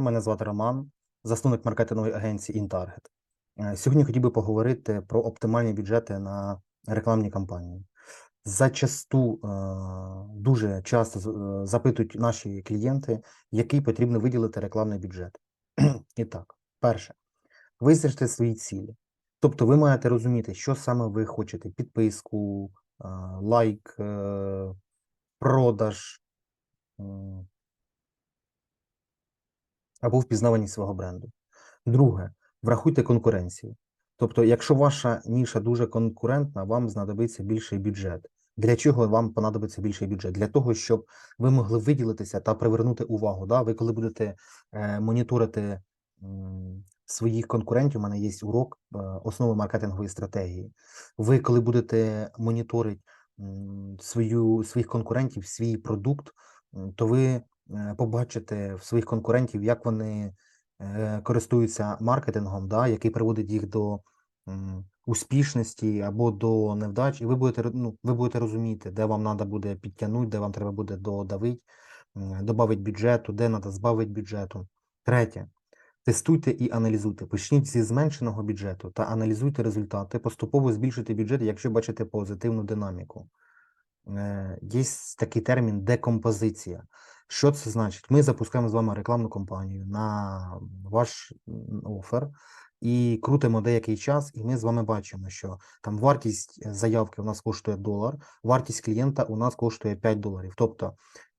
Мене звати Роман, засновник маркетингової агенції InTarget. Е, Сьогодні хотів би поговорити про оптимальні бюджети на рекламні кампанії. Зачасту е, дуже часто е, запитують наші клієнти, який потрібно виділити рекламний бюджет. І так, перше, визначте свої цілі. Тобто ви маєте розуміти, що саме ви хочете: підписку, лайк, продаж. м, або впізнаваність свого бренду. Друге, врахуйте конкуренцію. Тобто, якщо ваша ніша дуже конкурентна, вам знадобиться більший бюджет. Для чого вам понадобиться більший бюджет? Для того, щоб ви могли виділитися та привернути увагу. Да? Ви коли будете е, моніторити м, своїх конкурентів, у мене є урок е, основи маркетингової стратегії. Ви, коли будете моніторити свою, своїх конкурентів, свій продукт, то ви побачите в своїх конкурентів, як вони е, користуються маркетингом, да, який приводить їх до успішності або до невдач, і ви будете ну, ви будете розуміти, де вам треба буде підтягнути, де вам треба буде додавити, додати бюджету, де треба збавити бюджету. Третє. Тестуйте і аналізуйте. Почніть зі зменшеного бюджету та аналізуйте результати. Поступово збільшуйте бюджет, якщо бачите позитивну динаміку. Е, Є такий термін декомпозиція. Що це значить? Ми запускаємо з вами рекламну кампанію на ваш офер і крутимо деякий час, і ми з вами бачимо, що там вартість е, заявки у нас коштує долар, вартість клієнта у нас коштує 5 доларів. Тобто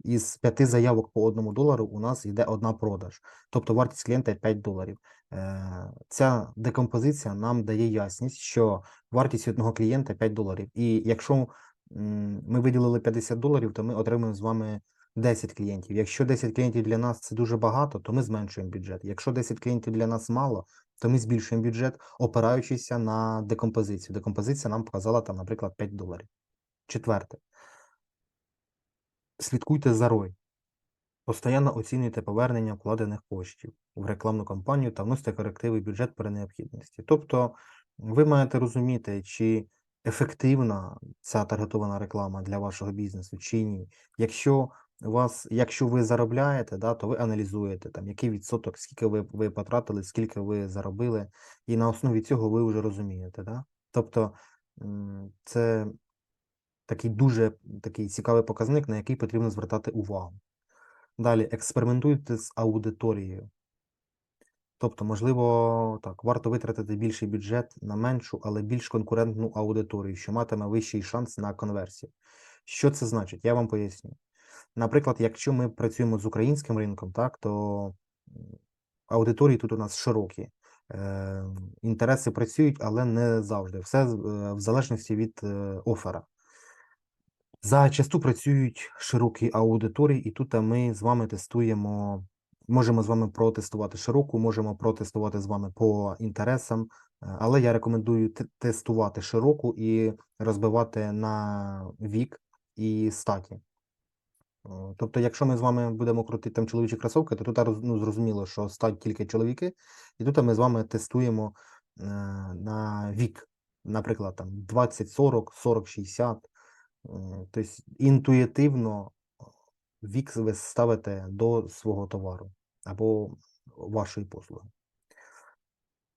із 5 заявок по одному долару у нас йде одна продаж. Тобто вартість клієнта 5 доларів. Е, Ця декомпозиція нам дає ясність, що вартість одного клієнта 5 доларів. І якщо ми виділили 50 доларів, то ми отримуємо з вами 10 клієнтів. Якщо 10 клієнтів для нас це дуже багато, то ми зменшуємо бюджет. Якщо 10 клієнтів для нас мало, то ми збільшуємо бюджет, опираючися на декомпозицію. Декомпозиція нам показала там, наприклад, 5 доларів. Четверте. Слідкуйте за ROI. Постоянно оцінюйте повернення вкладених коштів в рекламну кампанію та вносите корективи в бюджет при необхідності. Тобто ви маєте розуміти, чи ефективна ця таргетована реклама для вашого бізнесу, чи ні. Якщо вас, якщо ви заробляєте, да, то ви аналізуєте, там, який відсоток, скільки ви, ви потратили, скільки ви заробили, і на основі цього ви вже розумієте. Да? Тобто це такий дуже такий цікавий показник, на який потрібно звертати увагу. Далі експериментуйте з аудиторією. Тобто, можливо, так, варто витратити більший бюджет на меншу, але більш конкурентну аудиторію, що матиме вищий шанс на конверсію. Що це значить? Я вам поясню. Наприклад, якщо ми працюємо з українським ринком, так, то аудиторії тут у нас широкі. Е, інтереси працюють, але не завжди. Все е, в залежності від е, оффера. Зачасту працюють широкі аудиторії, і тут ми з вами тестуємо, можемо з вами протестувати широку, можемо протестувати з вами по інтересам, але я рекомендую тестувати широку і розбивати на вік і статі. О, Тобто, якщо ми з вами будемо крутити там чоловічі кросовки, то тут ну, зрозуміло, що стать тільки чоловіки, і тут ми з вами тестуємо е, на вік, наприклад, там 20-40, 40-60. М, Тобто інтуїтивно вік ви ставите до свого товару або вашої послуги.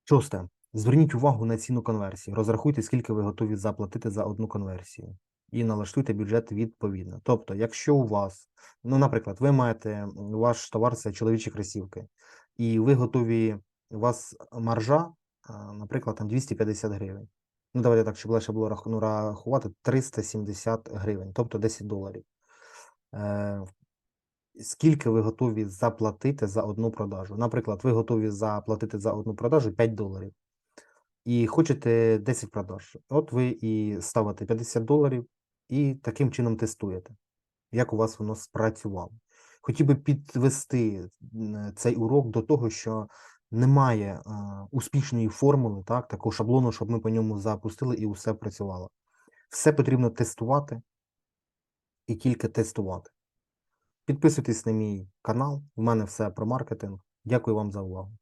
Шосте. Зверніть увагу на ціну конверсії. Розрахуйте, скільки ви готові заплатити за одну конверсію. І налаштуйте бюджет відповідно. Тобто, якщо у вас, ну, наприклад, ви маєте ваш товар це чоловічі кросівки, і ви готові, у вас маржа, наприклад, там 250 гривень. Ну, давайте так, щоб легше було ну, рахувати 370 гривень, тобто 10 доларів. Е, скільки ви готові заплатити за одну продажу? Наприклад, ви готові заплатити за одну продажу 5 доларів і хочете 10 продаж. От ви і ставите 50 доларів і таким чином тестуєте, як у вас воно спрацювало. Хотів би підвести цей урок до того, що немає е, успішної формули, так, такого шаблону, щоб ми по ньому запустили і усе працювало. Все потрібно тестувати і тільки тестувати. Підписуйтесь на мій канал. У мене все про маркетинг. Дякую вам за увагу.